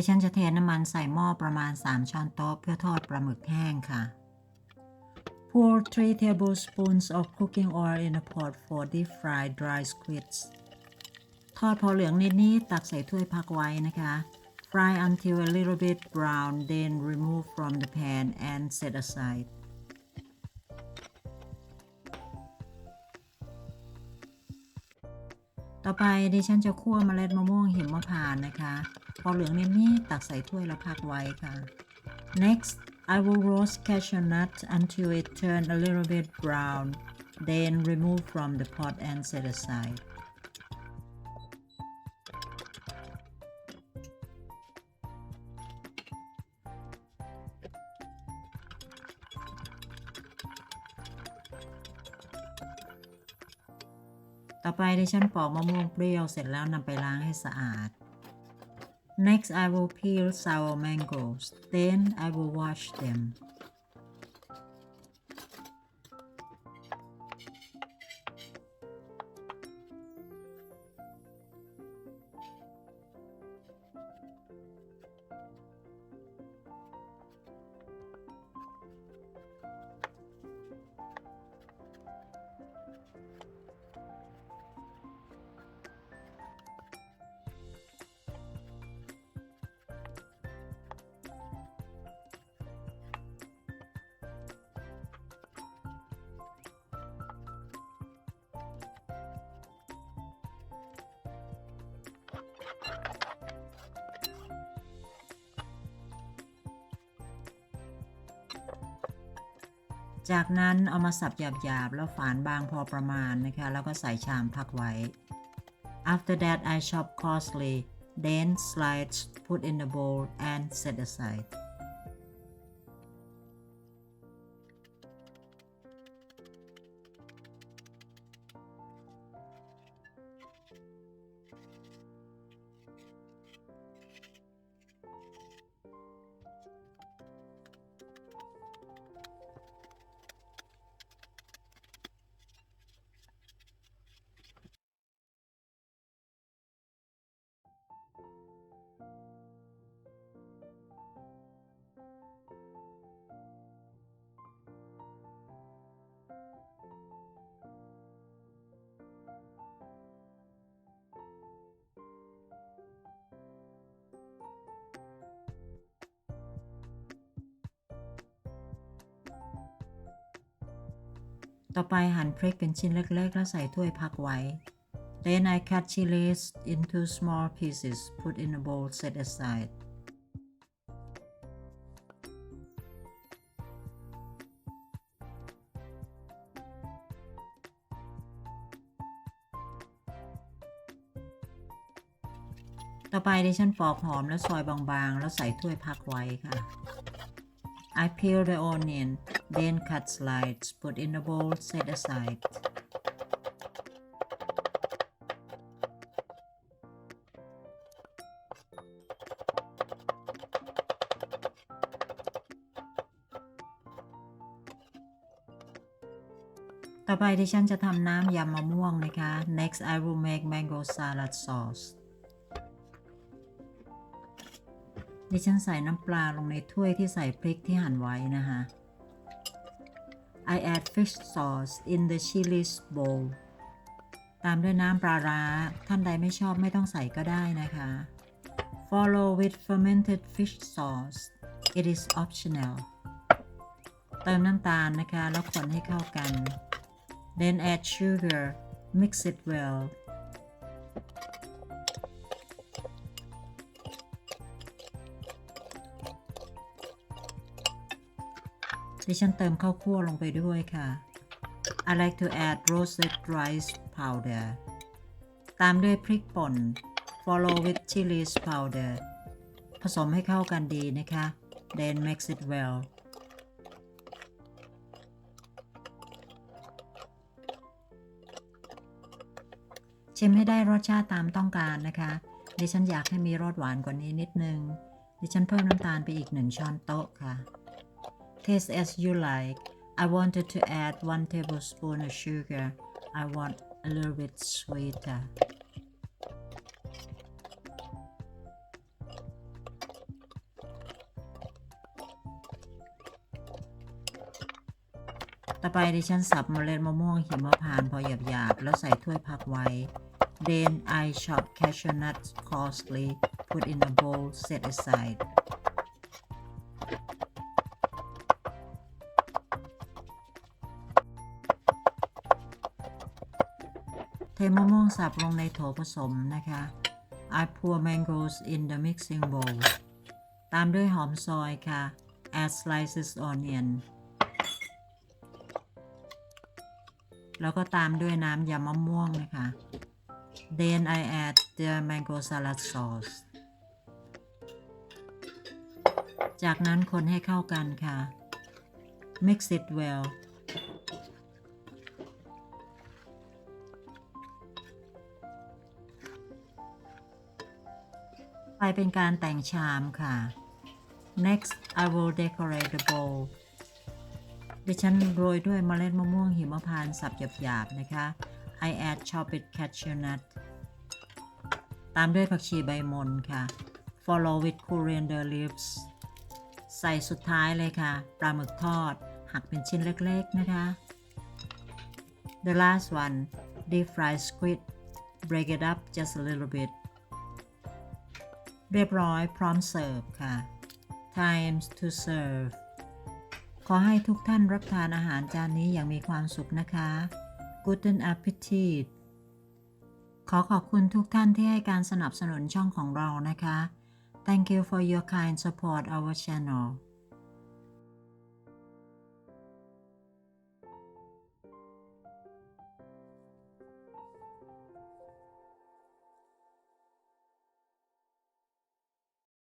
ดิฉันจะเทน้ำมันใส่หม้อประมาณ 3 ช้อนโต๊ะเพื่อทอดปลาหมึกแห้งค่ะ Pour 3 tablespoons of cooking oil in a pot for deep fried dry squids ทอดพอเหลืองนิดๆตักใส่ถ้วยพักไว้นะคะ Fry until a little bit brown then remove from the pan and set aside ไปดิฉันจะคั่วเมล็ดมะม่วงหิมพานต์นะคะ พอเหลืองนิดๆตักใส่ถ้วยแล้วพักไว้ค่ะ Next I will roast cashew nuts until it turn a little bit brown then remove from the pot and set aside ต่อไปดิฉันปอกมะม่วงเปรี้ยวเสร็จแล้วนำไปล้างให้สะอาด Next I will peel sour mangoes then I will wash them จากนั้นเอามาสับหยาบๆ แล้วฝานบางพอประมาณนะคะ แล้วก็ใส่ชามพักไว้ After that I chop coarsely then slice put in the bowl and set aside ต่อไปหั่นพริกเป็นชิ้นเล็กๆ แล้วใส่ถ้วยพักไว้ Then I cut chilies into small pieces put in a bowl set aside ต่อไปดิฉันปอกหอมแล้วซอยบางๆ แล้วใส่ถ้วยพักไว้ค่ะ I peel the onion then cut slices put in a bowl set aside ต่อไปดิฉันจะทำน้ำยำมะม่วงนะคะ Next I will make mango salad sauce ดิฉันใส่น้ำปลาลงในถ้วยที่ใส่พริกที่หั่นไว้นะคะ I add fish sauce in the chilies bowl ตามด้วยน้ำปลาร้า ท่านใดไม่ชอบไม่ต้องใส่ก็ได้นะคะ Follow with fermented fish sauce it is optional เติมน้ำตาลนะคะ แล้วคนให้เข้ากัน then add sugar mix it well ดิฉันเติมข้าวคั่วลงไปด้วยค่ะ I like to add roasted rice powder ตามด้วยพริกป่น follow with chili powder ผสมให้เข้ากันดีนะคะ then mix it well ชิมให้ได้รสชาติตามต้องการนะคะ ดิฉันอยากให้มีรสหวานกว่านี้นิดนึง ดิฉันเพิ่มน้ำตาลไปอีกหนึ่งช้อนโต๊ะค่ะ Taste as you like. I wanted to add 1 tablespoon of sugar. I want a little bit sweeter. ต่อไปดิฉันสับเมล็ดมะม่วงหิมพานต์พอหยาบๆแล้วใส่ถ้วยพักไว้ Then I chop cashew nuts coarsely, put in a bowl, set aside. เทมะม่วงสับลงในโถผสมนะคะ I pour mangoes in the mixing bowl ตามด้วยหอมซอยค่ะ add slices onion แล้วก็ตามด้วยน้ำยำมะม่วงนะคะ then I add the mango salad sauce จากนั้นคนให้เข้ากันค่ะ mix it well เป็นการแต่งชามค่ะ next I will decorate the bowl ดิฉันโรยด้วยเมล็ดมะม่วงหิมพานต์สับหยาบๆ นะคะ I add chopped cashew nut ตามด้วยผักชีใบมนค่ะ follow with coriander leaves ใส่สุดท้ายเลยค่ะ ปลาหมึกทอด หักเป็นชิ้นเล็กๆ นะคะ The last one deep fried squid break it up just a little bit เรียบร้อยพร้อมเสิร์ฟค่ะ Times to serve ขอให้ทุกท่านรับทานอาหารจานนี้อย่างมีความสุขนะคะ Guten Appetit ขอขอบคุณทุกท่านที่ให้การสนับสนุนช่องของเรานะคะ Thank you for your kind support our channel